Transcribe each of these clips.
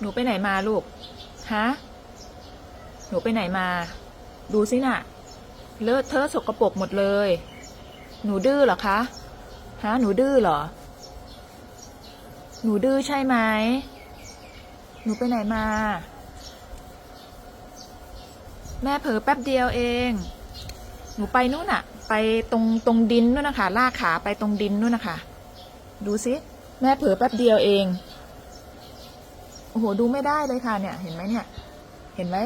หนูไปไหนมาลูก ฮะ หนูไปไหนมา ดูสิน่ะ เลอะเทอะสกปรกหมดเลย หนูดื้อเหรอคะ ฮะ หนูดื้อเหรอ หนูดื้อใช่ไหม หนูไปไหนมา แม่เผลอแป๊บเดียวเอง หนูไปนู่นน่ะ ไปตรงตรงดินนู่นนะคะ ลากขาไปตรงดินนู่นนะคะ ดูสิ แม่เผลอแป๊บเดียวเอง อ้โหดูไม่ได้เลยค่ะเนี่ย เห็นไหมเนี่ย เห็นไหม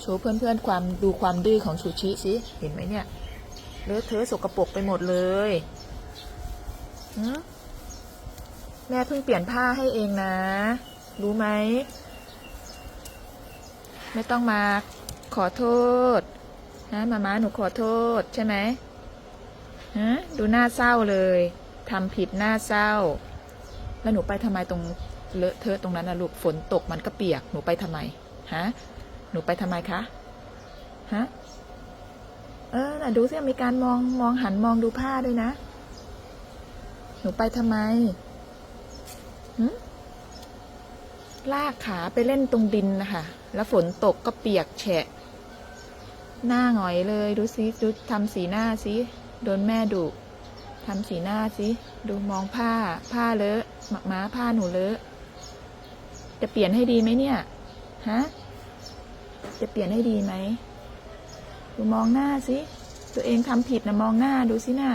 โชว์เพื่อนๆความดูความดื้อของชูชิสิเห็นไหมเนี่ยเลอะเทอะสกปรกไปหมดเลยหืมแม่เพิ่งเปลี่ยนผ้าให้เองนะ รู้ไหม ไม่ต้องมาขอโทษนะมาม้าหนูขอโทษใช่ไหมฮะดูหน้าเศร้าเลยทำผิดหน้าเศร้า แล้วหนูไปทำไมตรงเลอะเทอะตรงนั้นนะลูกฝนตกมันก็เปียก หนูไปทำไมฮะหนูไปทำไมคะฮะเออน่ะดูสิมีการมองมองหันมองดูผ้าด้วยนะ หนูไปทำไมหึลากขาไปเล่นตรงดินนะคะแล้วฝนตกก็เปียกแฉะ หน้าหงอยเลย ดูสิดูทำสีหน้าสิโดนแม่ดุ ทำสีหน้าสิ ดูมองผ้า ผ้าเลอะหมักม้าผ้าหนูเลอะ จะเปลี่ยนให้ดีไหมเนี่ย ฮะ จะเปลี่ยนให้ดีไหม ดูมองหน้าสิ ตัวเองทำผิดนะมองหน้าดูสิหน้า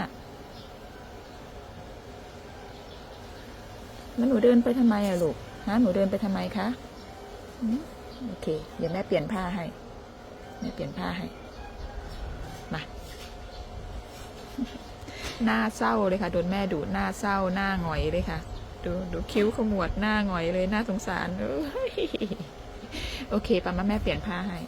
แล้วหนูเดินไปทำไมอะลูก ฮะ หนูเดินไปทำไมคะโอเค เดี๋ยวแม่เปลี่ยนผ้าให้ แม่เปลี่ยนผ้าให้ มา หน้าเศร้าเลยค่ะ โดนแม่ดูหน้าเศร้าหน้าหงอยเลยค่ะ ดูดูคิ้วขมวดหน้าหงอยเลยหน้าสงสารโอเคปามาแม่เปลี่ยนผ้าให้